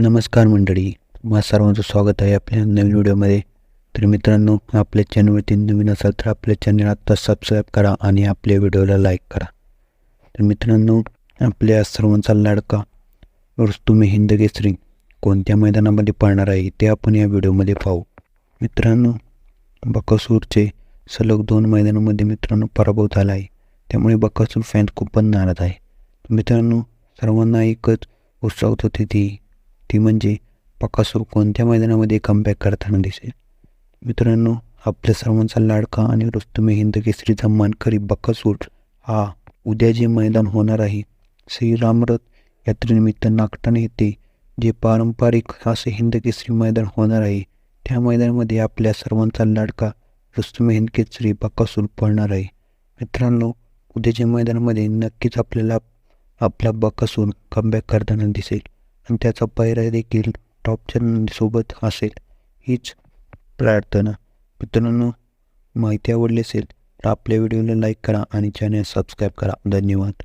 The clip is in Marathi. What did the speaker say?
नमस्कार मंडळी. तुम्हा सर्वांचं स्वागत आहे आपल्या नवीन व्हिडिओमध्ये. तर मित्रांनो आपल्या चॅनलवरती नवीन असाल तर आपल्या चॅनल आत्ता सबस्क्राईब करा आणि आपल्या व्हिडिओला लाईक करा. तर मित्रांनो आपल्या सर्वांचा लाडका रुस्तुमे हिंद केसरी कोणत्या मैदानामध्ये पाळणार आहे ते आपण या व्हिडिओमध्ये पाहू. मित्रांनो बकासूरचे सलग दोन मैदानामध्ये मित्रांनो पराभव झाला आहे त्यामुळे बकासूर फॅन्स खूपच नाराज आहे. मित्रांनो सर्वांना एकच उत्साहित होती ती ती म्हणजे बकासूर कोणत्या मैदानामध्ये कमबॅक करताना दिसेल? मित्रांनो आपल्या सर्वांचा लाडका आणि रुस्तुमे हिंद केसरीचा मानकरी बकासूर हा उद्या जे मैदान होणार आहे श्रीरामरथ यात्रेनिमित्त नागठाणे येथे जे पारंपरिक असे हिंद केसरी मैदान होणार आहे त्या मैदानामध्ये आपल्या सर्वांचा लाडका रुस्तुमे हिंद केसरी बकासूर पळणार आहे. मित्रांनो उद्याच्या मैदानामध्ये नक्कीच आपल्याला आपला बकासूर कमबॅक करताना दिसेल. आणि त्याचा पायरा देखील टॉपच्या सोबत असेल. हीच प्रार्थना. मित्रांनो माहिती आवडली असेल तर आपल्या व्हिडिओला लाईक करा आणि चॅनल सबस्क्राईब करा. धन्यवाद.